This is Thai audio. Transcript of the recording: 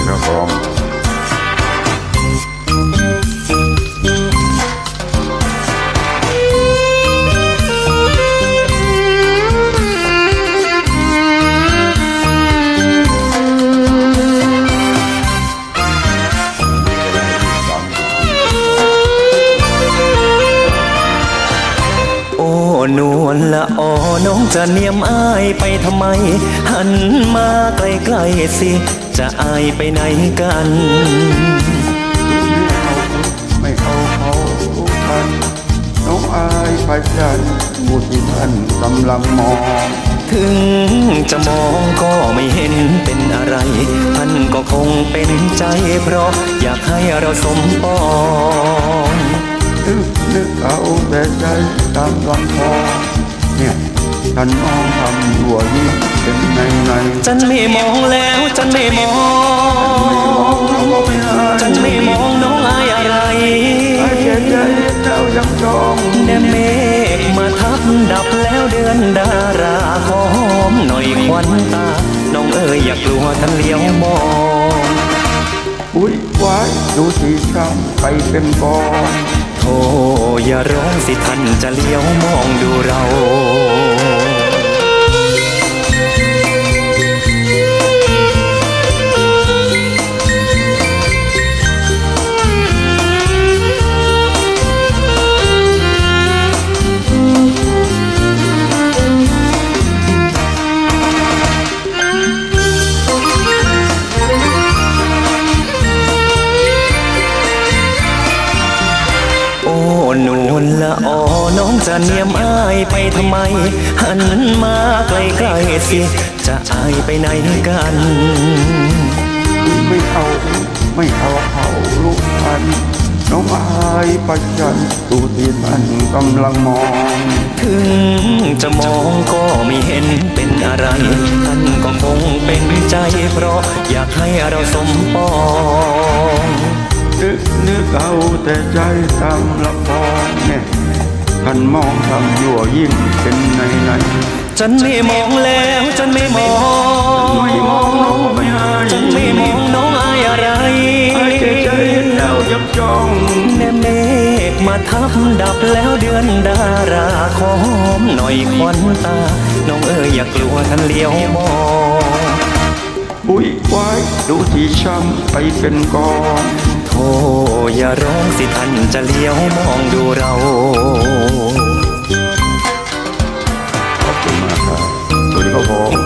ดี นวลละออน้องจะเนียมอายไปทำไม หันมาใกล้ๆสิ จะอายไปไหนกันไม่เอาเขารู้ทันน้องอายไปจันผู้ที่ท่านกำลังมอง ถึงจะมองก็ไม่เห็นเป็นอะไร ท่านก็คงเป็นใจเพราะอยากให้เราสมปอง นึกนึกเอาแต่ใจตามลำพอเนี่ยท่านมองทำหัวยิ่งเป็นในในฉันไม่มองแล้วฉันไม่มองไม่อายฉันไม่มองน้องอายอะไรอายแก่ใจเจ้ายังจองแน่เมฆมาทับดับแล้วเดือนดาราขอหอมหน่อยควันตา น้องเอ๋ยอย่ากลัวท่านเลี้ยวมองอุ้ยไว้ดูสีช้ำไปเป็นกอง โทอย่าร้องสิท่านจะเลี้ยวมองดูเรา ออน้องจะเนียมอายไปทำไม หันมาใกล้ๆสิ จะอายไปไหนกัน ไม่เอาไม่เอาเขาลูกพันน้องอายประจันตูที่ท่านกำลังมอง ถึงจะมองก็ไม่เห็นเป็นอะไร ท่านก็คงเป็นใจ เพราะอยากให้เราสมปอง นึกนึกเอาแต่ใจตามละพอ ท่านมองทำยั่วยิ่งเป็นในในฉันไม่มองแล้วฉันไม่มองไม่มองน้องไม่อายฉันไม่มองน้องอายอะไรอายแก่ใจเจ้ายังจองแน่เมฆมาทับดับแล้วเดือนดาราขอหอมหน่อยควันตา น้องเอ๋ยอย่ากลัวท่านเลี้ยวมองอุ้ยไว้ดูที่ช้ำไปเป็นกอง โธ่อย่าร้องสิท่านจะเลี้ยวมองดูเราขอบคุณมากครับสวัสดีครับผม